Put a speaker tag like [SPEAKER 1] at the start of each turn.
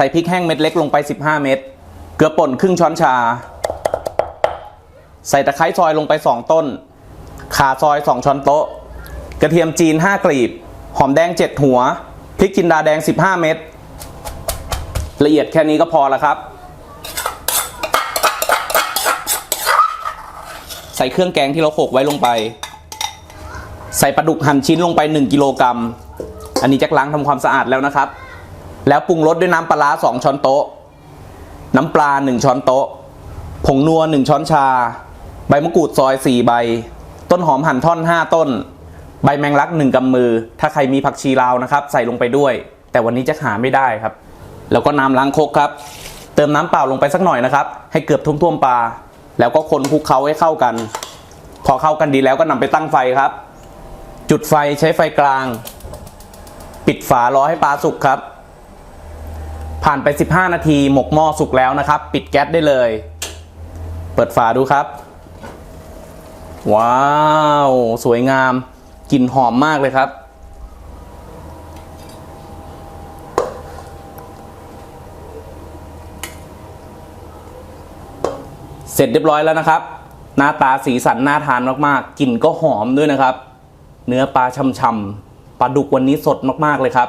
[SPEAKER 1] ใส่พริกแห้งเม็ดเล็กลงไป 15 เม็ดเกลือป่นครึ่งช้อนชา ใส่ตะไคร้ซอยลงไป 2 ต้น ข่าซอย 2 ช้อนโต๊ะ กระเทียมจีน 5 กลีบ หอมแดง 7 หัว พริกจินดาแดง 15 เม็ดละเอียดแค่นี้ก็พอแล้วครับ ใส่เครื่องแกงที่เราโขกไว้ลงไป ใส่ปลาดุกหั่นชิ้นลงไป 1 กิโลกรัมอันนี้แจ็คล้างทำความสะอาดแล้วนะครับ แล้วปรุงรสด้วยน้ำปลาร้า2ช้อนโต๊ะ น้ำปลา1ช้อนโต๊ะ ผงนัว1ช้อนชา ใบมะกรูดซอย4ใบ ต้นหอมหั่นท่อน5ต้น ใบแมงลัก1กำมือ ถ้าใครมีผักชีลาวนะครับ ใส่ลงไปด้วย แต่วันนี้จะหาไม่ได้ครับ แล้วก็น้ำล้างคกครับ เติมน้ำเปล่าลงไปสักหน่อยนะครับ ให้เกือบท่วมๆปลา แล้วก็คนคลุกเคล้าให้เข้ากัน พอเข้ากันดีแล้วก็นำไปตั้งไฟครับ จุดไฟใช้ไฟกลาง ปิดฝารอให้ปลาสุกครับ ผ่านไป 15 นาทีหมกหม้อสุกแล้วนะครับ ปิดแก๊สได้เลย เปิดฝาดูครับ ว้าว สวยงามกลิ่นหอมมากเลยครับ เสร็จเรียบร้อยแล้วนะครับ หน้าตาสีสันน่าทานมากๆกลิ่นก็หอมด้วยนะครับ เนื้อปลาช่ำๆปลาดุกวันนี้สดมากๆเลยครับ